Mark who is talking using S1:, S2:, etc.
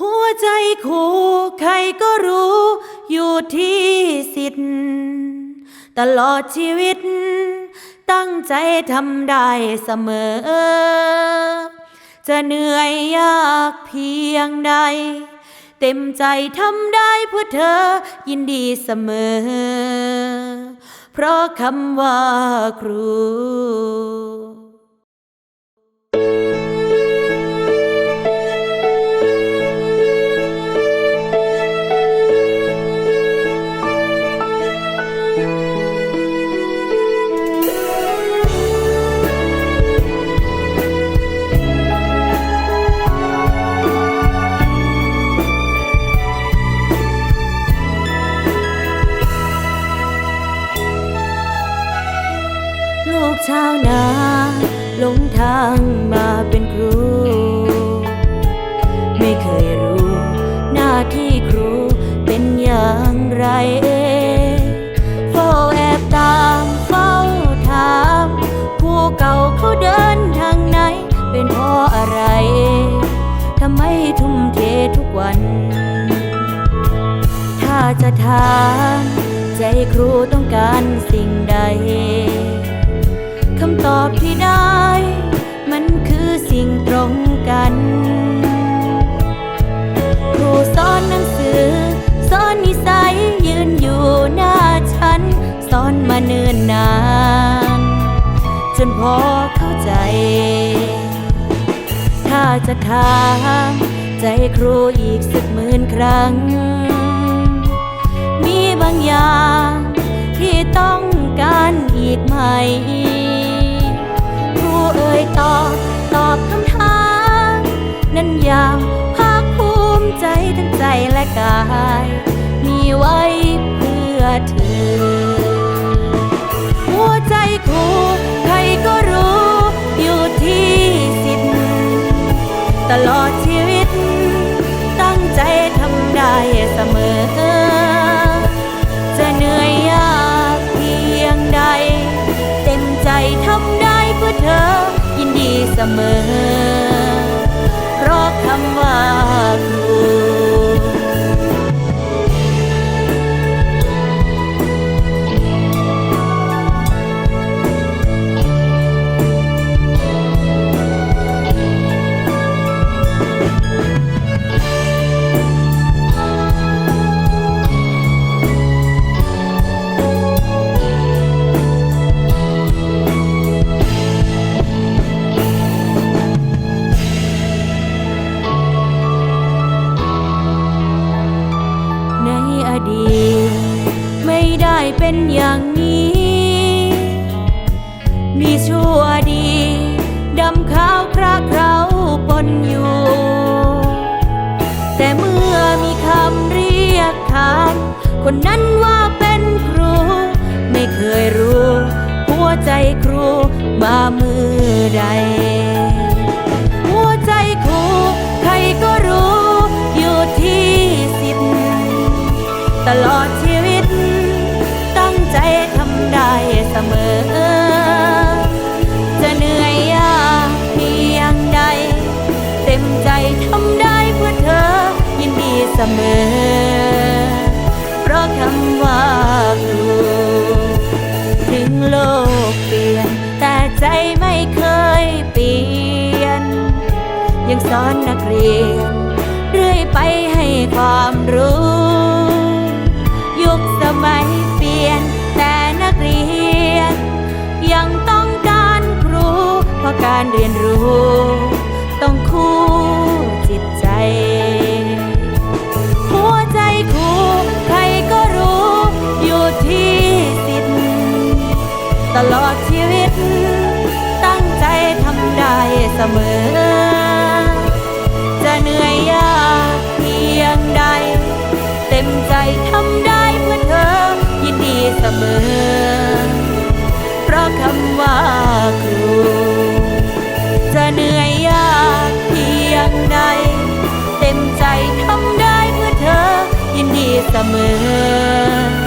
S1: หัวใจคู่ใครก็รู้ อยู่ที่สิทธิ์ตลอดชีวิต ตั้งใจทำได้เสมอ จะเหนื่อยยากเพียงใด เต็มใจทำได้เพื่อเธอยินดีเสมอ เพราะคำว่าครู ชาวนาหลงทางมาเป็นครู ไม่เคยรู้หน้าที่ครูเป็นอย่างไรเฝ้าแอบตามเฝ้าถามผู้เก่าเขาเดินทางไหน เป็นเพราะอะไรทำไมทุ่มเททุกวัน ถ้าจะถามใจครูต้องการสิ่งใดำตอบที่ได้ มันคือสิ่งตรงกัน ครูสอนหนังสือ สอนนิสัยยืนอยู่หน้าฉัน สอนมาเนิ่นนาน จนพอเข้าใจ ถ้าจะถามใจครูอีกสักหมื่นครั้ง มีบางอย่างที่ต้องการอีกไหม ยตอบตอบคำถาม นั้นอย่างภาคภูมิใจทั้งใจและกาย มีไว้เพื่อเธอ หัวใจครูใครก็รู้อยู่ที่สิทธิ์ตลอดชี เสมอ เพราะคำว่าครู ดีตไม่ได้เป็นอย่างนี้ มีชั่วดีดำขาวคราเคราปนอยู่ แต่เมื่อมีคำเรียกขานคนนั้นว่าเป็นครู ไม่เคยรู้ หัวใจครูมามือใด ลอดชีวิต ตั้งใจทำได้เสมอ จะเหนื่อยยากเพียงใด เต็มใจทำได้เพื่อเธอยินดีเสมอ เพราะคำว่าครูถึงโลกเปลี่ยน แต่ใจไม่เคยเปลี่ยน ยังสอนนักเรียน เรื่อยไปให้ความรู้ ยุคสมัยเปลี่ยน แต่นักเรียน ยังต้องการครู เพราะการเรียนรู้ ต้องคู่จิตใจ หัวใจครูใครก็รู้ อยู่ที่สิทธิ์ตลอดชีวิต ตั้งใจทำได้เสมอ จะเหนื่อยยากเพียงใด เต็มใจทำ sa mê.